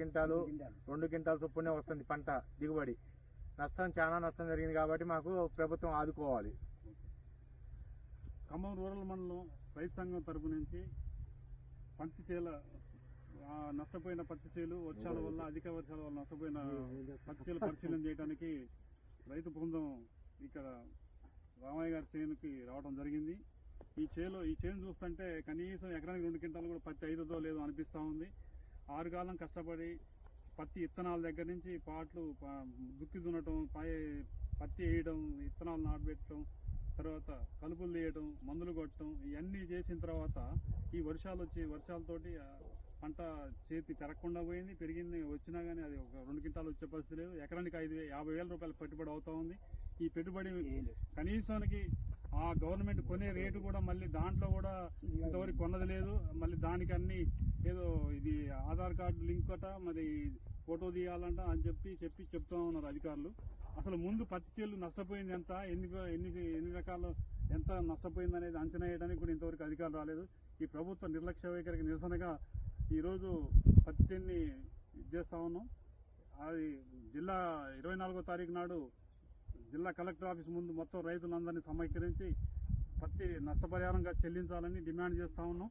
Quintal రెండు quintal చొప్పునే వస్తుంది పంట దిగుబడి. నష్టం చాలా నష్టం జరిగింది కాబట్టి మాకు ప్రభుత్వం ఆదుకోవాలి. ఖమ్మం రూరల్ మండలం రైతు సంఘం తరపు నుంచి పత్తి చేల నష్టపోయిన పత్తి చేలు వర్షాల వల్ల అధిక వర్షాల వల్ల నష్టపోయిన పత్తి చేలు పరిశీలన చేయడానికి రైతు బృందం ఇక్కడ రామయ్య గారి చేనుకి రావడం జరిగింది. ఈ చేలో ఈ చేను చూస్తుంటే కనీసం ఎకరానికి రెండు క్వింటాలు కూడా పత్తి ఐదుదో లేదో అనిపిస్తా ఉంది. ఆరు కాలం కష్టపడి పత్తి ఇత్తనాల దగ్గర నుంచి పాట్లు దుక్కి దున్నటం పై పత్తి వేయడం ఇత్తనాలు నాటబెట్టడం తర్వాత కలుపులు తీయడం మందులు కొట్టడం ఇవన్నీ చేసిన తర్వాత ఈ వర్షాలు వచ్చి వర్షాలతోటి పంట చేతి పెరగకుండా పోయింది. పెరిగింది వచ్చినా కానీ అది ఒక రెండు క్వింటాలు వచ్చే పరిస్థితి లేదు. ఎకరానికి ఐదు యాభై వేల రూపాయలు పెట్టుబడి అవుతా ఉంది. ఈ పెట్టుబడి కనీసానికి ఆ గవర్నమెంట్ కొనే రేటు కూడా మళ్ళీ దాంట్లో కూడా ఇంతవరకు కొన్నది లేదు. మళ్ళీ దానికి అన్ని ఏదో ఇది ఆధార్ కార్డు లింక్ అట మరి ఫోటో తీయాలంట అని చెప్పి చెప్పి చెప్తా ఉన్నారు అధికారులు. అసలు ముందు పత్తి చేలు నష్టపోయింది ఎంత ఎన్ని ఎన్ని ఎన్ని రకాల ఎంత నష్టపోయింది అనేది అంచనా వేయడానికి కూడా ఇంతవరకు అధికారులు రాలేదు. ఈ ప్రభుత్వ నిర్లక్ష్య వైఖరికి నిరసనగా ఈరోజు పత్తి చేన్ని ఇది చేస్తా ఉన్నాం. అది జిల్లా ఇరవై నాలుగో తారీఖు నాడు జిల్లా కలెక్టర్ ఆఫీస్ ముందు మొత్తం రైతులందరినీ సమీకరించి పత్తి నష్టపరిహారంగా చెల్లించాలని డిమాండ్ చేస్తా ఉన్నాం.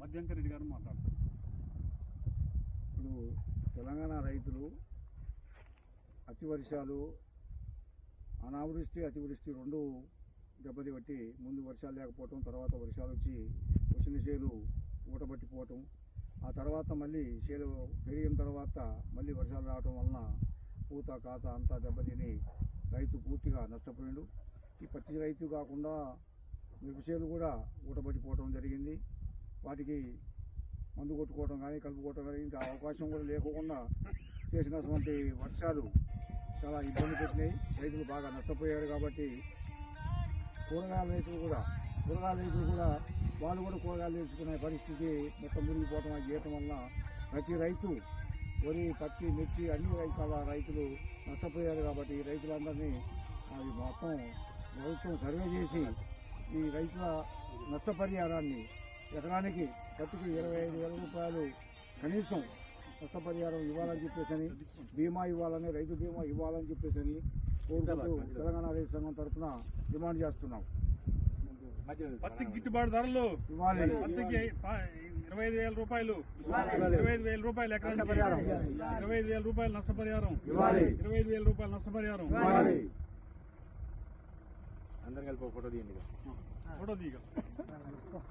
మధ్యంకర్ రెడ్డి గారు మాట్లాడతారు. ఇప్పుడు తెలంగాణ రైతులు అతి వర్షాలు అనావృష్టి అతివృష్టి రెండు దెబ్బతి బట్టి ముందు వర్షాలు లేకపోవటం తర్వాత వర్షాలు వచ్చి వచ్చిన చేలు ఊటబట్టిపోవటం ఆ తర్వాత మళ్ళీ చేలు పెరిగిన తర్వాత మళ్ళీ వర్షాలు రావటం వలన పూత కాత అంతా దెబ్బతిని రైతు పూర్తిగా నష్టపోయిండు. ఈ పత్తి రైతు కాకుండా మిరపచేలు కూడా ఊటబడిపోవడం జరిగింది. వాటికి మందు కొట్టుకోవడం కానీ కలుపుకోవడం కానీ ఇంకా అవకాశం కూడా లేకుండా చేసినటువంటి వర్షాలు చాలా ఇబ్బంది పెట్టినాయి. రైతులు బాగా నష్టపోయారు కాబట్టి కూరగాయల రైతులు కూడా కూరగాయల రైతులు కూడా వాళ్ళు కూడా కూరగాయలు తీసుకునే పరిస్థితి మొత్తం మునిగిపోవడం చేయటం వల్ల ప్రతి రైతు వరి పత్తి మిర్చి అన్ని రకాల రైతులు నష్టపోయారు కాబట్టి ఈ రైతులందరినీ అది మొత్తం ప్రభుత్వం సర్వే చేసి ఈ రైతుల నష్టపరిహారాన్ని ఎకరానికి పత్తికి ఇరవై ఐదు వేల రూపాయలు కనీసం నష్టపరిహారం ఇవ్వాలని చెప్పేసి బీమా ఇవ్వాలని రైతు బీమా ఇవ్వాలని చెప్పేసి కోరుకుంటూ తెలంగాణ రైతు సంఘం తరఫున డిమాండ్ చేస్తున్నాం. పత్తి గిట్టుబాటు ధరలు పత్తికి ఇరవై ఐదు వేల రూపాయలు. ఇరవై ఐదు వేల రూపాయలు ఎకరానికి. ఇరవై ఐదు వేల రూపాయలు నష్టపరిహారం. ఇరవై ఐదు వేల రూపాయలు నష్టపరిహారం అందరం కలిపి ఫోటో తీయండి. ఫోటో దిగ